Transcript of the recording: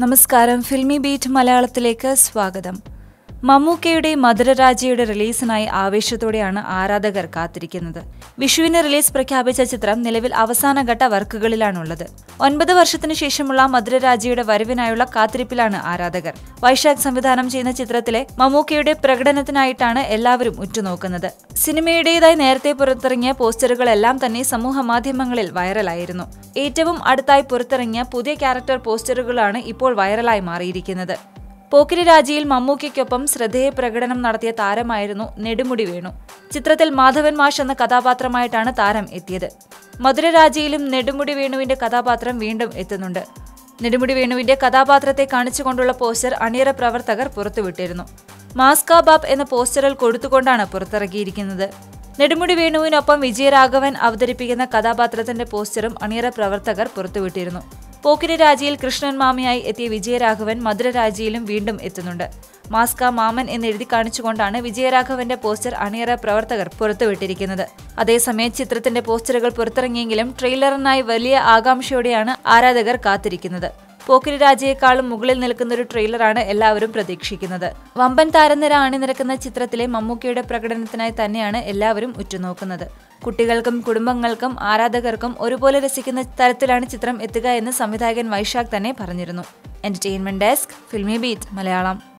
നമസ്കാരം. Filmy beat മലയാളത്തിലേക്ക് സ്വാഗതം. മമ്മൂക്കയുടെ മധുരരാജയുടെ റിലീസിനായി ആവേശത്തോടെയാണ് ആരാധകർ കാത്തിരിക്കുന്നത്. വിഷുവിന് റിലീസ് പ്രഖ്യാപിച്ച ചിത്രം നിലവിൽ അവസാനഘട്ട വർക്കുകളിലാണുള്ളത്. ഒൻപത് വർഷത്തിനു ശേഷമുള്ള മധുരരാജയുടെ വരവിനായുള്ള കാത്തിരിപ്പിലാണ് ആരാധകർ. വൈശാഖ് സംവിധാനം ചെയ്യുന്ന ചിത്രത്തിലെ മമ്മൂക്കയുടെ പ്രകടനത്തിനായിട്ടാണ് എല്ലാവരും ഉറ്റുനോക്കുന്നത്. സിനിമയുടേതായി നേരത്തെ പുറത്തിറങ്ങിയ പോസ്റ്ററുകളെല്ലാം തന്നെ സമൂഹ മാധ്യമങ്ങളിൽ വൈറലായിരുന്നു. ഏറ്റവും അടുത്തായി പുറത്തിറങ്ങിയ പുതിയ ക്യാരക്ടർ പോസ്റ്ററുകളാണ് ഇപ്പോൾ വൈറലായി മാറിയിരിക്കുന്നത്. പോക്കിരി രാജിയിൽ മമ്മൂക്കയ്ക്കൊപ്പം ശ്രദ്ധേയ പ്രകടനം നടത്തിയ താരമായിരുന്നു നെടുമുടി വേണു. ചിത്രത്തിൽ മാധവൻ മാഷ് എന്ന കഥാപാത്രമായിട്ടാണ് താരം എത്തിയത്. മധുരരാജിയിലും നെടുമുടി വേണുവിന്റെ കഥാപാത്രം വീണ്ടും എത്തുന്നുണ്ട്. നെടുമുടി വേണുവിന്റെ കഥാപാത്രത്തെ കാണിച്ചുകൊണ്ടുള്ള പോസ്റ്റർ അണിയറ പ്രവർത്തകർ പുറത്തുവിട്ടിരുന്നു. മാസ്കാ ബാബ് എന്ന പോസ്റ്ററിൽ കൊടുത്തുകൊണ്ടാണ് പുറത്തിറക്കിയിരിക്കുന്നത് നെടുമുടി വേണുവിനൊപ്പം വിജയരാഘവൻ അവതരിപ്പിക്കുന്ന കഥാപാത്രത്തിന്റെ പോസ്റ്ററും അണിയറ പ്രവർത്തകർ പുറത്തുവിട്ടിരുന്നു. പോക്കിരി രാജിയിൽ കൃഷ്ണൻ മാമയായി എത്തിയ വിജയരാഘവൻ മധുരരാജിയിലും വീണ്ടും എത്തുന്നുണ്ട്. മാസ്ക മാമൻ എന്നെഴുതി കാണിച്ചുകൊണ്ടാണ് വിജയരാഘവന്റെ പോസ്റ്റർ അണിയറ പ്രവർത്തകർ പുറത്തുവിട്ടിരിക്കുന്നത്. അതേസമയം ചിത്രത്തിന്റെ പോസ്റ്ററുകൾ പുറത്തിറങ്ങിയെങ്കിലും ട്രെയിലറിനായി വലിയ ആകാംക്ഷയോടെയാണ് ആരാധകർ കാത്തിരിക്കുന്നത്. പോക്കിരി രാജയെക്കാളും മുകളിൽ നിൽക്കുന്ന ഒരു ട്രെയിലറാണ് എല്ലാവരും പ്രതീക്ഷിക്കുന്നത്. വമ്പൻ താരനിര അണിനിരക്കുന്ന ചിത്രത്തിലെ മമ്മൂക്കയുടെ പ്രകടനത്തിനായി തന്നെയാണ് എല്ലാവരും ഉറ്റുനോക്കുന്നത്. കുട്ടികൾക്കും കുടുംബങ്ങൾക്കും ആരാധകർക്കും ഒരുപോലെ രസിക്കുന്ന തരത്തിലാണ് ചിത്രം എത്തുക എന്ന് സംവിധായകൻ വൈശാഖ് തന്നെ പറഞ്ഞിരുന്നു. Entertainment desk Filmibeat Malayalam.